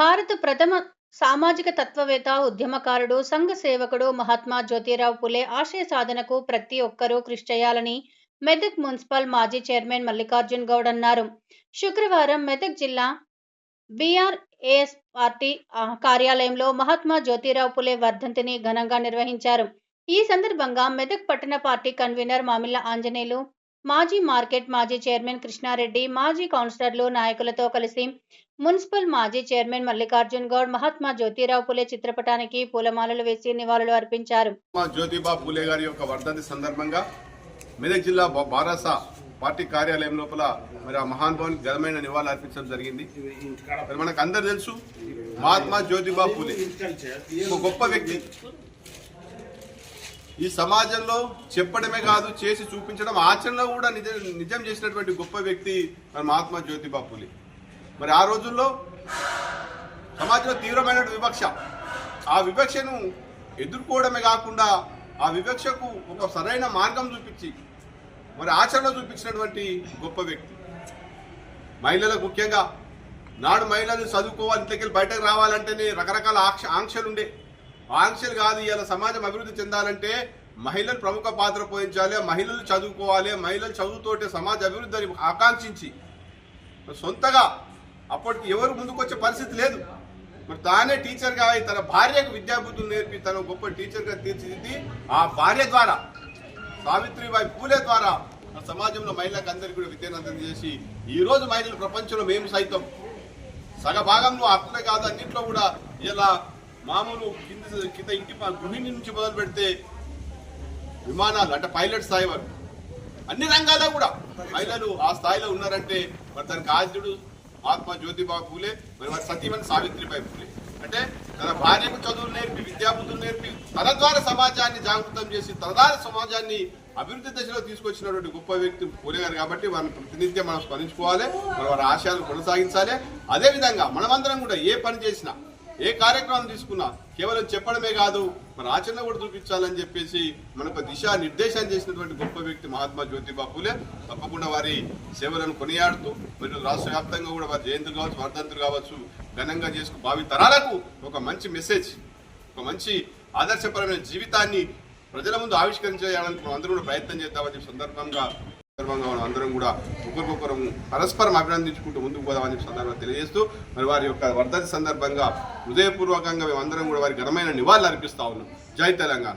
భారత ప్రథమ సామాజిక తత్వవేత్త ఉద్యమకారుడు సంఘ సేవకుడు మహాత్మా జ్యోతిరావు పులే ఆశయ సాధనకు ప్రతి ఒక్కరూ కృషి చేయాలని మెదక్ మున్సిపల్ మాజీ చైర్మన్ మల్లికార్జున్ గౌడ్ అన్నారు. శుక్రవారం మెదక్ జిల్లా బీఆర్ఏఎస్ పార్టీ కార్యాలయంలో మహాత్మా జ్యోతిరావు పులే వర్ధంతిని ఘనంగా నిర్వహించారు. ఈ సందర్భంగా మెదక్ పట్టణ పార్టీ కన్వీనర్ మామిళ్ళ ఆంజనేయులు మాజీ మార్కెట్ మాజీ చైర్మన్ కృష్ణారెడ్డి మాజీ కౌన్సిలర్లు నాయకులతో కలిసి మున్సిపల్ మాజీ చైర్మన్ మల్లికార్జున్ గౌడ్ మహాత్మా జ్యోతిరావు పులే చిత్రపటానికి పూలమాలలు వేసి నివాళులు అర్పించారు. జ్యోతిబా పూలే గారి యొక్క వర్ధంతి సందర్భంగా మెదక్ జిల్లా బారాసా బారాస పార్టీ కార్యాలయం లోపల మరి ఆ మహాన్ భవన్ ఘనమైన నివాళులు అర్పించడం జరిగింది. మరి మనకు అందరు తెలుసు మహాత్మా జ్యోతిబా పూలే. ఒక గొప్ప వ్యక్తి. ఈ సమాజంలో చెప్పడమే కాదు చేసి చూపించడం ఆచరణలో కూడా నిజం నిజం చేసినటువంటి గొప్ప వ్యక్తి మరి మహాత్మా జ్యోతిబా పూలే మరి ఆ రోజుల్లో సమాజంలో తీవ్రమైన వివక్ష. ఆ వివక్షను ఎదుర్కోవడమే కాకుండా ఆ వివక్షకు ఒక సరైన మార్గం చూపించి మరి ఆచరణలో చూపించినటువంటి గొప్ప వ్యక్తి. మహిళలకు ముఖ్యంగా నాడు మహిళలు చదువుకోవాలి ఇంట్లోకి బయటకు రావాలంటేనే రకరకాల ఆంక్ష ఆంక్షలుండే. ఆంక్షలు కాదు ఇవాళ సమాజం అభివృద్ధి చెందాలంటే మహిళలు ప్రముఖ పాత్ర పోషించాలి మహిళలు చదువుకోవాలి మహిళలు చదువుతోటే సమాజ అభివృద్ధి అని ఆకాంక్షించి సొంతగా అప్పటికి ఎవరు ముందుకొచ్చే పరిస్థితి లేదు. మరి తానే టీచర్గా అయి తన భార్యకు విద్యాబుద్ధులు నేర్పి తన గొప్ప టీచర్గా తీర్చిదిద్ది ఆ భార్య ద్వారా సావిత్రిబాయి పూలే ద్వారా సమాజంలో మహిళలకు అందరికీ కూడా విద్యను అందజేసి ఈరోజు మహిళలు ప్రపంచంలో మేము సైతం. సగ భాగంలో అట్లే కాదు అన్నింటిలో కూడా ఇలా మామూలు కింద కింద ఇంటి గృహిణి నుంచి మొదలు పెడితే విమానాలు అంటే పైలట్ స్థాయి వరకు. అన్ని రంగాల్లో కూడా మహిళలు ఆ స్థాయిలో ఉన్నారంటే మరి దానికి ఆద్యుడు మహాత్మా జ్యోతిబా పూలే మరి వారి సతీమణి సావిత్రిబాయి పూలే. అంటే తన భార్యకు చదువులు నేర్పి విద్యాబుద్ధులు నేర్పి తన ద్వారా సమాజాన్ని జాగృతం చేసి తన ద్వారా సమాజాన్ని అభివృద్ధి దశలో తీసుకొచ్చినటువంటి గొప్ప వ్యక్తి పూలే గారు కాబట్టి వారిని ప్రతినిత్యం మనం స్మరించుకోవాలి మరి వారి ఆశయాలు కొనసాగించాలి. అదేవిధంగా మనమందరం కూడా ఏ పని చేసినా ఏ కార్యక్రమం తీసుకున్నా కేవలం చెప్పడమే కాదు మన ఆచరణ కూడా చూపించాలని చెప్పేసి మనకు దిశా నిర్దేశం చేసినటువంటి గొప్ప వ్యక్తి మహాత్మా జ్యోతిబా పూలే తప్పకుండా వారి సేవలను కొనియాడుతూ మరియు రాష్ట్ర వ్యాప్తంగా కూడా వారి జయంతులు కావచ్చు వర్ధంతులు కావచ్చు ఘనంగా చేసుకు భావి తరాలకు ఒక మంచి మెసేజ్ ఒక మంచి ఆదర్శపరమైన జీవితాన్ని ప్రజల ముందు ఆవిష్కరించేయాలని మనం అందరూ కూడా ప్రయత్నం చేద్దామని సందర్భంగా సందర్భంగా మనం అందరం కూడా ఒకరికొకరం పరస్పరం అభినందించుకుంటూ ముందుకు పోదామని చెప్పి సందర్భంగా తెలియజేస్తూ మరి వారి యొక్క వర్ధంతి సందర్భంగా హృదయపూర్వకంగా మేమందరం కూడా వారి ఘనమైన నివాళులు అర్పిస్తా ఉన్నాం. జై తెలంగాణ.